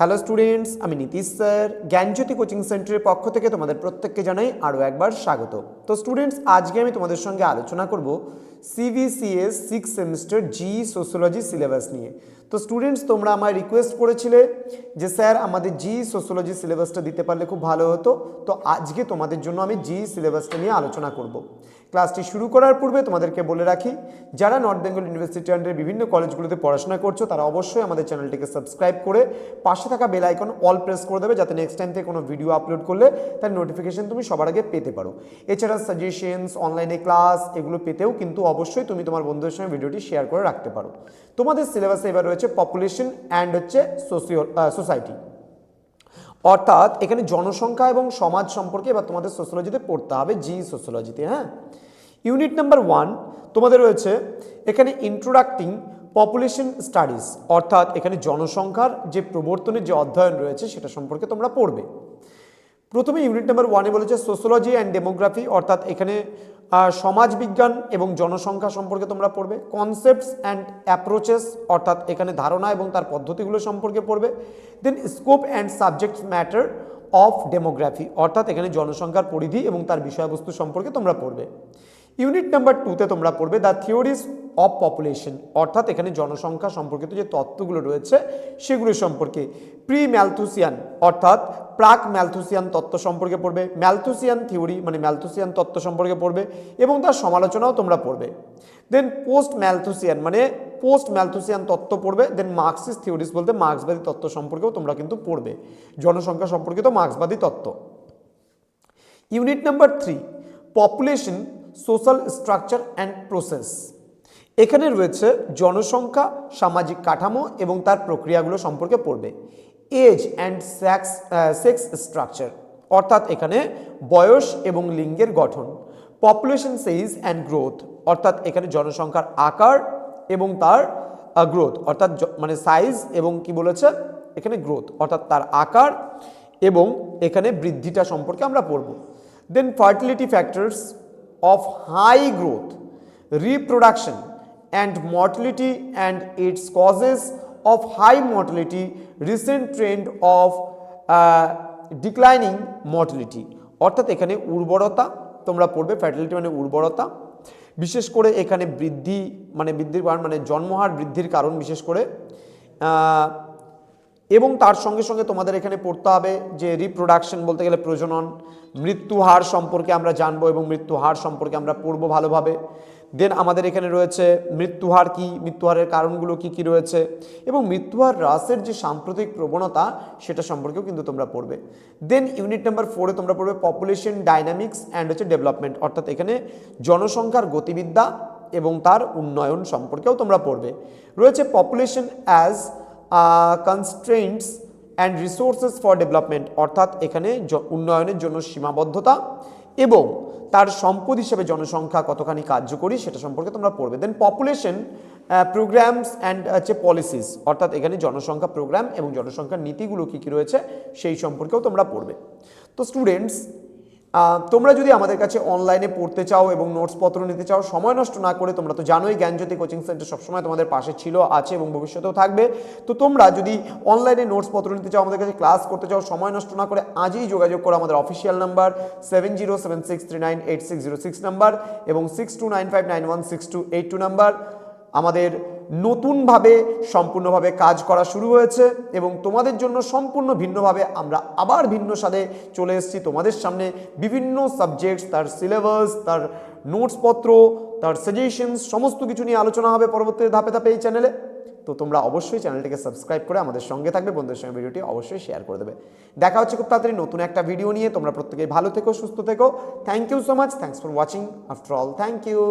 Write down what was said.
Hello students আমি Nitish sir. জ্ঞানজ্যোতি coaching সেন্টারের পক্ষ থেকে তোমাদের প্রত্যেককে জানাই আরও একবার স্বাগত। তো স্টুডেন্টস আজকে আমি তোমাদের সঙ্গে আলোচনা করব CBCS six semester G sociology syllabus নিয়ে। তো স্টুডেন্টস তোমরা আমায় রিকোয়েস্ট করেছিলে যে স্যার, আমাদের জি সোশ্যোলজি সিলেবাসটা দিতে পারলে খুব ভালো হতো। তো আজকে তোমাদের জন্য আমি জি সিলেবাসটা নিয়ে আলোচনা করব। ক্লাসটি শুরু করার পূর্বে তোমাদেরকে বলে রাখি, যারা নর্থ বেঙ্গল ইউনিভার্সিটি আন্ডারে বিভিন্ন কলেজগুলোতে পড়াশোনা করছ, তারা অবশ্যই আমাদের চ্যানেলটিকে সাবস্ক্রাইব করে পাশে থাকা বেল আইকন অল প্রেস করে দেবে, যাতে নেক্সট টাইম থেকে কোনো ভিডিও আপলোড করলে তার নোটিফিকেশন তুমি সবার আগে পেতে পারো। এছাড়া সাজেশনস অনলাইনে ক্লাস এগুলো পেতেও কিন্তু অবশ্যই তুমি তোমার বন্ধুদের সঙ্গে ভিডিওটি শেয়ার করে রাখতে পারো। তোমাদের সিলেবাসে এবার রয়েছে পপুলেশন অ্যান্ড হচ্ছে সোসিও সোসাইটি অর্থাৎ এখানে জনসংখ্যা এবং সমাজ সম্পর্কে এবার তোমাদের সোশ্যোলজিতে পড়তে হবে জি সোশ্যোলজিতে হ্যাঁ? ইউনিট নাম্বার ওয়ান তোমাদের রয়েছে এখানে ইন্ট্রোডাক্টিং পপুলেশন স্টাডিজ অর্থাৎ এখানে জনসংখ্যার যে প্রবর্তনের যে অধ্যয়ন রয়েছে, সেটা সম্পর্কে তোমরা পড়বে। প্রথমে ইউনিট নাম্বার ওয়ানে বলেছে সোশ্যোলজি অ্যান্ড ডেমোগ্রাফি অর্থাৎ এখানে সমাজ সমাজবিজ্ঞান এবং জনসংখ্যা সম্পর্কে তোমরা পড়বে কনসেপ্টস অ্যান্ড অ্যাপ্রোচেস অর্থাৎ এখানে ধারণা এবং তার পদ্ধতিগুলো সম্পর্কে পড়বে then scope and subject matter of demography অর্থাৎ এখানে জনসংখ্যার পরিধি এবং তার বিষয়বস্তু সম্পর্কে তোমরা পড়বে। ইউনিট নাম্বার টুতে তোমরা পড়বে দ্য থিওরিজ অফ পপুলেশন অর্থাৎ এখানে জনসংখ্যা সম্পর্কিত যে তত্ত্বগুলো রয়েছে, সেগুলো সম্পর্কে প্রি ম্যালথুসিয়ান অর্থাৎ প্রাক ম্যালথুসিয়ান তত্ত্ব সম্পর্কে পড়বে ম্যালথুসিয়ান থিওরি মানে ম্যালথুসিয়ান তত্ত্ব সম্পর্কে পড়বে, এবং তার সমালোচনাও তোমরা পড়বে। দেন পোস্ট ম্যালথুসিয়ান মানে পোস্ট ম্যালথুসিয়ান তত্ত্ব পড়বে দেন মার্কসিস থিওরিস বলতে মার্ক্সবাদী তত্ত্ব সম্পর্কেও তোমরা কিন্তু পড়বে, জনসংখ্যা সম্পর্কিত মার্ক্সবাদী তত্ত্ব। Unit number three population social structure and process এখানে রয়েছে জনসংখ্যা, সামাজিক কাঠামো এবং তার প্রক্রিয়াগুলো সম্পর্কে পড়বে। Age and sex sex structure অর্থাৎ এখানে বয়স এবং লিঙ্গের গঠন পপুলেশন সাইজ অ্যান্ড গ্রোথ অর্থাৎ এখানে জনসংখ্যার আকার এবং তার গ্রোথ অর্থাৎ মানে সাইজ এবং কি বলেছে? এখানে গ্রোথ অর্থাৎ তার আকার এবং এখানে বৃদ্ধিটা সম্পর্কে আমরা পড়ব। Then fertility factors of high growth, reproduction, and mortality and its causes of high mortality, recent trend of uh, declining mortality অর্থাৎ এখানে উর্বরতা তোমরা পড়বে ফ্যাটিলিটি মানে উর্বরতা বিশেষ করে এখানে বৃদ্ধি মানে বৃদ্ধির কারণ মানে জন্মহার বৃদ্ধির কারণ বিশেষ করে এবং তার সঙ্গে সঙ্গে তোমাদের এখানে পড়তে হবে যে রিপ্রোডাকশন বলতে গেলে প্রজনন মৃত্যু হার সম্পর্কে আমরা জানব এবং মৃত্যু হার সম্পর্কে আমরা পড়ব ভালোভাবে। দেন আমাদের এখানে রয়েছে মৃত্যুহার কি, মৃত্যুহারের কারণগুলো কি কি রয়েছে, এবং মৃত্যুহার হ্রাসের যে সাম্প্রতিক প্রবণতা সেটা সম্পর্কেও কিন্তু তোমরা পড়বে। দেন ইউনিট নাম্বার ফোরে তোমরা পড়বে পপুলেশন ডাইনামিক্স অ্যান্ড হচ্ছে ডেভেলপমেন্ট অর্থাৎ এখানে জনসংখ্যার গতিবিদ্যা এবং তার উন্নয়ন সম্পর্কেও তোমরা পড়বে। রয়েছে population as constraints and resources for development অর্থাৎ এখানে উন্নয়নের জন্য সীমাবদ্ধতা এবং তার সম্পদ হিসেবে জনসংখ্যা কতখানি কার্যকরী সেটা সম্পর্কে তোমরা পড়বে। দেন পপুলেশন প্রোগ্রামস অ্যান্ড হচ্ছে পলিসিস অর্থাৎ এখানে জনসংখ্যা প্রোগ্রাম এবং জনসংখ্যার নীতিগুলো কী কী রয়েছে সেই সম্পর্কেও তোমরা পড়বে। তো স্টুডেন্টস তোমরা যদি আমাদের কাছে অনলাইনে পড়তে চাও এবং নোটসপত্র নিতে চাও, সময় নষ্ট না করে তোমরা তো জানোই জ্ঞানজ্যোতি কোচিং সেন্টার সবসময় তোমাদের পাশে ছিল, আছে এবং ভবিষ্যতেও থাকবে। তো তোমরা যদি অনলাইনে নোটসপত্র নিতে চাও, আমাদের কাছে ক্লাস করতে চাও, সময় নষ্ট না করে আজই যোগাযোগ করো আমাদের official number seven zero seven six three nine eight six zero six number এবং six two nine five nine one six two eight two number আমাদের নতুনভাবে সম্পূর্ণভাবে কাজ করা শুরু হয়েছে এবং তোমাদের জন্য সম্পূর্ণ ভিন্নভাবে আমরা আবার ভিন্ন স্বাদে চলে এসেছি। তোমাদের সামনে বিভিন্ন সাবজেক্টস তার সিলেবাস তার নোটসপত্র তার সাজেশনস সমস্ত কিছু নিয়ে আলোচনা হবে পরবর্তী ধাপে ধাপে এই চ্যানেলে তো তোমরা অবশ্যই চ্যানেলটিকে সাবস্ক্রাইব করে আমাদের সঙ্গে থাকবে, বন্ধুদের সঙ্গে ভিডিওটি অবশ্যই শেয়ার করে দেবে। দেখা হচ্ছে খুব তাড়াতাড়ি নতুন একটা ভিডিও নিয়ে। তোমরা প্রত্যেকেই ভালো থেকো, সুস্থ থেকো। Thank you so much thanks for watching after all thank you